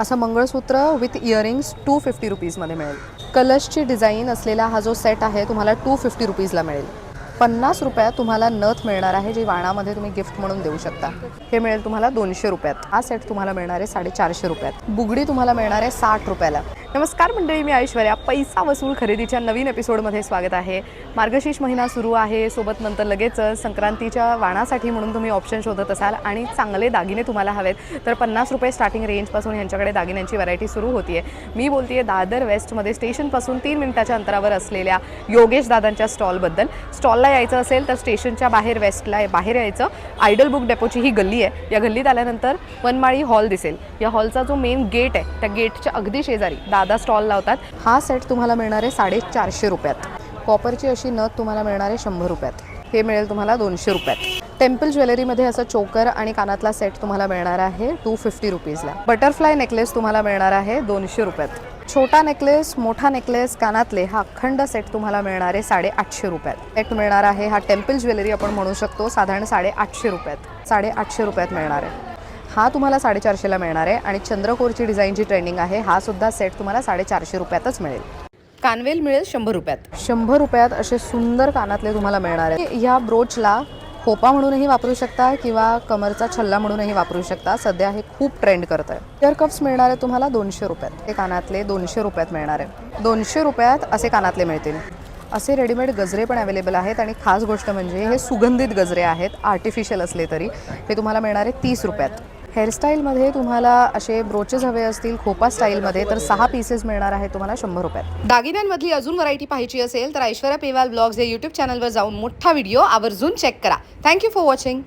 असं mangalsutra with earrings two fifty रुपीजमध्ये मिळेल. कलर्सची डिझाईन असलेला हा जो सेट आहे तुम्हाला टू फिफ्टी रुपीजला मिळेल. पन्नास रुपयात तुम्हाला नथ मिळणार आहे जी वाणामध्ये तुम्ही गिफ्ट म्हणून देऊ शकता. हे मिळेल तुम्हाला दोनशे रुपयात. हा सेट तुम्हाला मिळणार आहे साडेचारशे रुपयात. बुगडी तुम्हाला मिळणार आहे साठ रुपयाला. नमस्कार मंडळी मी ऐश्वर्या. पैसा वसूल खरेदीच्या नवीन एपिसोडमध्ये स्वागत आहे. मार्गशीर्ष महिना सुरू आहे सोबत नंतर लगेच संक्रांतीच्या वाणासाठी म्हणून तुम्ही ऑप्शन शोधत असाल आणि चांगले दागिने तुम्हाला हवेत. तर पन्नास रुपये स्टार्टिंग रेंजपासून यांच्याकडे दागिन्यांची व्हरायटी सुरू होतीये. मी बोलतेय दादर वेस्टमध्ये स्टेशनपासून तीन मिनिटाच्या अंतरावर असलेल्या योगेश दादांच्या स्टॉलबद्दल स्टॉलला यायचं असेल तर स्टेशनच्या बाहेर वेस्टला बाहेर यायचं. आयडल बुक डेपोची ही गल्ली आहे. या गल्लीत आल्यानंतर वनमाळी हॉल दिसेल. या हॉलचा जो मेन गेट आहे त्या गेटच्या अगदी शेजारी दादा स्टॉल लावतात. हा सेट तुम्हाला मिळणार आहे साडेचारशे रुपयात. कॉपरची अशी नथ तुम्हाला मिळणार आहे शंभर रुपयात. हे मिळेल तुम्हाला दोनशे रुपयात. टेम्पल ज्वेलरीमध्ये असं चोकर आणि कानातला सेट तुम्हाला मिळणार आहे टू फिफ्टी रुपीजला. बटरफ्लाय नेकलेस तुम्हाला मिळणार आहे दोनशे रुपयात. छोटा नेकलेस मोठा नेकलेस कानातले हा अखंड सेट तुम्हाला मिळणार आहे साडेआठशे रुपयात. सेट मिळणार आहे हा टेम्पल ज्वेलरी आपण म्हणू शकतो साधारण साडेआठशे रुपयात. साडेआठशे रुपयात मिळणार आहे. हा तुम्हाला साडेचारशेला मिळणार आहे आणि चंद्रकोरची डिझाईनची ट्रेंडिंग आहे हा सुद्धा सेट तुम्हाला साडेचारशे रुपयातच मिळेल. कानवेल मिळेल शंभर रुपयात. शंभर रुपयात असे सुंदर कानातले तुम्हाला मिळणार आहे. ह्या ब्रोचला खोपा म्हणूनही वापरू शकता किंवा कमरचा छल्ला म्हणूनही वापरू शकता. सध्या हे खूप ट्रेंड करत आहे इयर कप्स मिळणार आहे तुम्हाला दोनशे रुपयात. हे कानातले दोनशे रुपयात मिळणार. आहे दोनशे रुपयात असे कानातले मिळतील. असे रेडीमेड गजरे पण अवेलेबल आहेत आणि खास गोष्ट म्हणजे हे सुगंधित गजरे आहेत आर्टिफिशियल असले तरी. हे तुम्हाला मिळणार आहे तीस रुपयात. हेअरस्टाईलमध्ये तुम्हाला असे ब्रोचेस हवे असतील खोपा स्टाईलमध्ये तर सहा पीसेस मिळणार आहे तुम्हाला शंभर रुपयात. दागिन्यांमधली अजून व्हरायटी पाहायची असेल तर ऐश्वर्या पेवाल ब्लॉग्स या यूट्यूब चॅनलवर जाऊन मोठा व्हिडिओ आवर्जून चेक करा. Thank you for watching